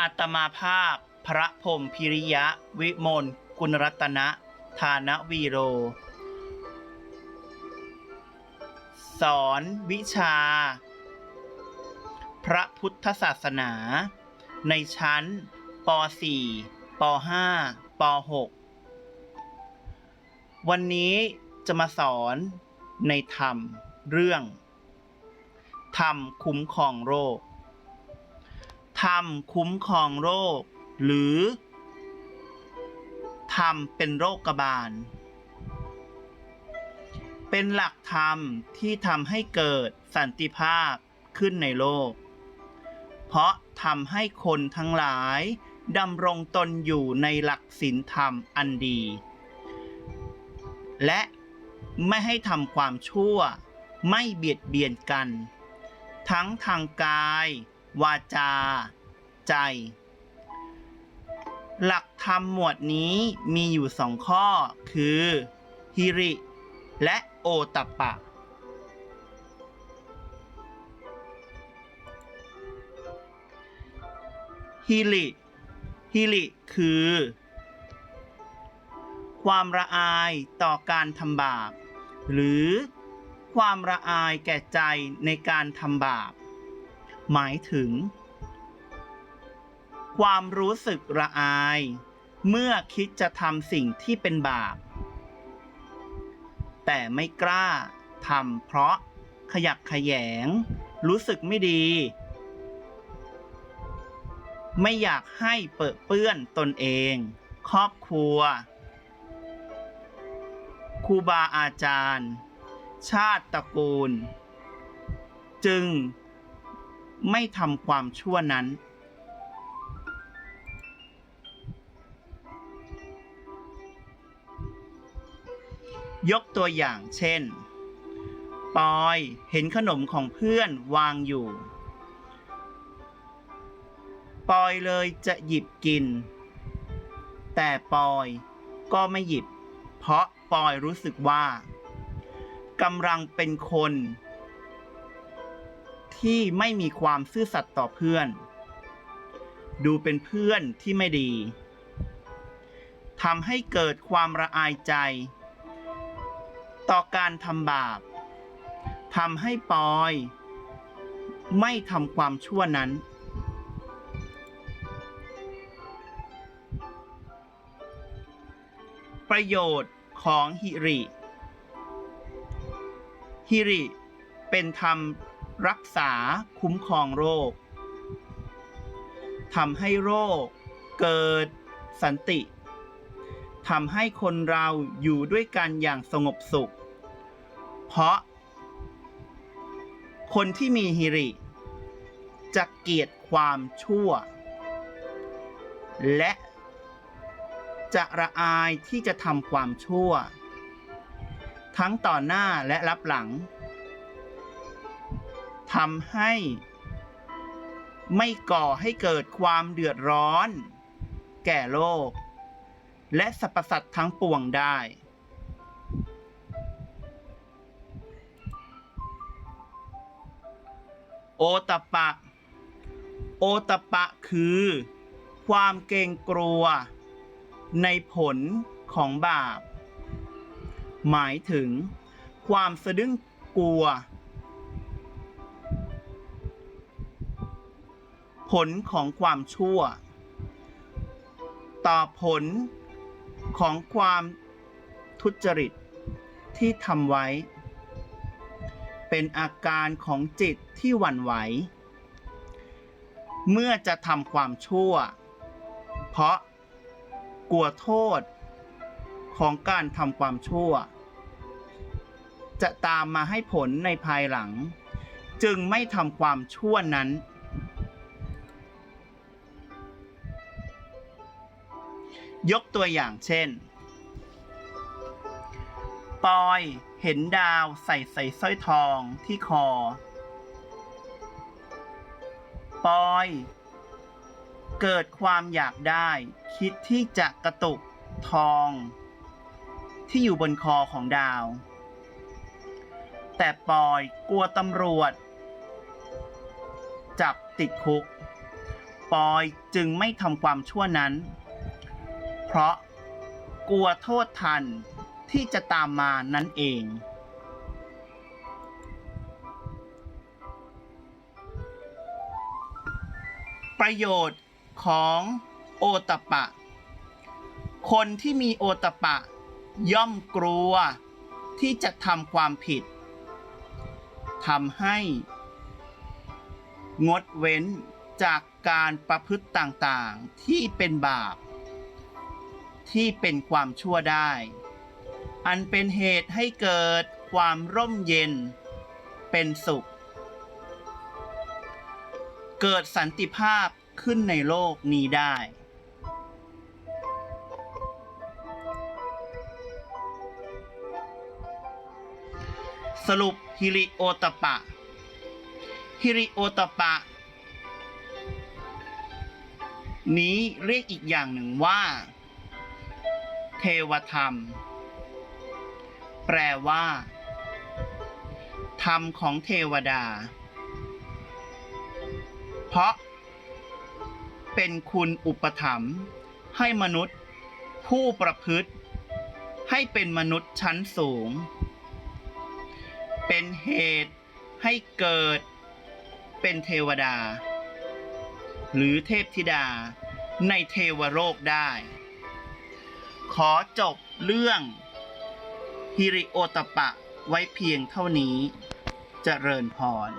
อัตมาภาพ พระพรมพิริยะ วิมลกุณรัตนะธานวีโร สอนวิชา พระพุทธศาสนา ในชั้นป .4 ป .5 ป .6 วันนี้จะมาสอนในธรรมเรื่อง ธรรมคุ้มครองโรค ธรรมคุ้มครองโรค หรือธรรมเป็นโรคกบาล เป็นหลักธรรมที่ทำให้เกิดสันติภาพขึ้นในโลก เพราะทำให้คนทั้งหลายดำรงตนอยู่ในหลักศีลธรรมอันดี และไม่ให้ทำความชั่ว ไม่เบียดเบียนกัน ทั้งทางกาย วาจา ใจ หลักธรรมหมวดนี้มีอยู่สองข้อคือฮิริ และโอตัปปะ ฮิริฮิริคือ ความระอายต่อการทำบาป หรือความระอายแก่ใจในการทำบาป หมายถึง ความรู้สึกระอาย เมื่อคิดจะทำสิ่งที่เป็นบาป แต่ไม่กล้าทำเพราะขยักขยง รู้สึกไม่ดี ไม่อยากให้เปิดเปื้อนตนเอง ครอบครัวครูบาอาจารย์ ชาติตระกูล จึง ไม่ทำความชั่วนั้น ยกตัวอย่างเช่น ปอยเห็นขนมของเพื่อนวางอยู่ ปอยเลยจะหยิบกิน แต่ปอยก็ไม่หยิบ เพราะปอยรู้สึกว่ากำลังเป็นคน ที่ไม่มีความซื่อสัตย์ต่อเพื่อน ดูเป็นเพื่อนที่ไม่ดีทำให้เกิดความระอายใจ ต่อการทำบาปทำให้ปอย ไม่ทำความชั่วนั้น ประโยชน์ของฮิริฮิริเป็นธรรม รักษาคุ้มครองโรคทำให้โรคเกิดสันติทำให้คนเราอยู่ด้วยกันอย่างสงบสุข เพราะ คนที่มีฮิริ จะเกลียดความชั่ว และจะระอายที่จะทำความชั่ว ทั้งต่อหน้าและรับหลัง ทำให้ ไม่ก่อให้เกิดความเดือดร้อน แก่โลก และสรรพสัตว์ทั้งปวงได้ โอตปปะโอตปะคือ ความเกรงกลัว ในผลของบาป หมายถึงความสะดึ้งกลัว ผลของความชั่ว ต่อผลของความทุจริตที่ทำไว้ เป็นอาการของจิตที่หวั่นไหว เมื่อจะทำความชั่ว เพราะกลัวโทษของการทำความชั่ว จะตามมาให้ผลในภายหลัง จึงไม่ทำความชั่วนั้น ยกตัวอย่างเช่น ปอยเห็นดาวใส่ใส่สร้อยทองที่คอ ปอย เกิดความอยากได้ คิดที่จะกระตุกทอง ที่อยู่บนคอของดาว แต่ปอยกลัวตำรวจ จับติดคุก ปอยจึงไม่ทำความชั่วนั้น ราะกลัวโทษทันที่จะตามมานั่นเอง ประโยชน์ของโอตปปะ คนที่มีโอตปะ ย่อมกลัวที่จะทำความผิดทำให้ งดเว้นจากการประพฤติต่างๆที่เป็นบาป ที่เป็นความชั่วได้ อันเป็นเหตุให้เกิดความร่มเย็น เป็นสุข เกิดสันติภาพขึ้นในโลกนี้ได้ สรุปฮิริโอตปะ ฮิริโอตปปะนี้เรียกอีกอย่างหนึ่งว่า เทวธรรม แปลว่า ธรรมของเทวดา เพราะ เป็นคุณอุปถัมภ์ให้มนุษย์ ผู้ประพฤติ ให้เป็นมนุษย์ชั้นสูง เป็นเหตุให้เกิด เป็นเทวดา หรือเทพธิดาในเทวโลกได้ ขอจบเรื่องฮิริโอตปปะไว้เพียงเท่านี้จเจริญพร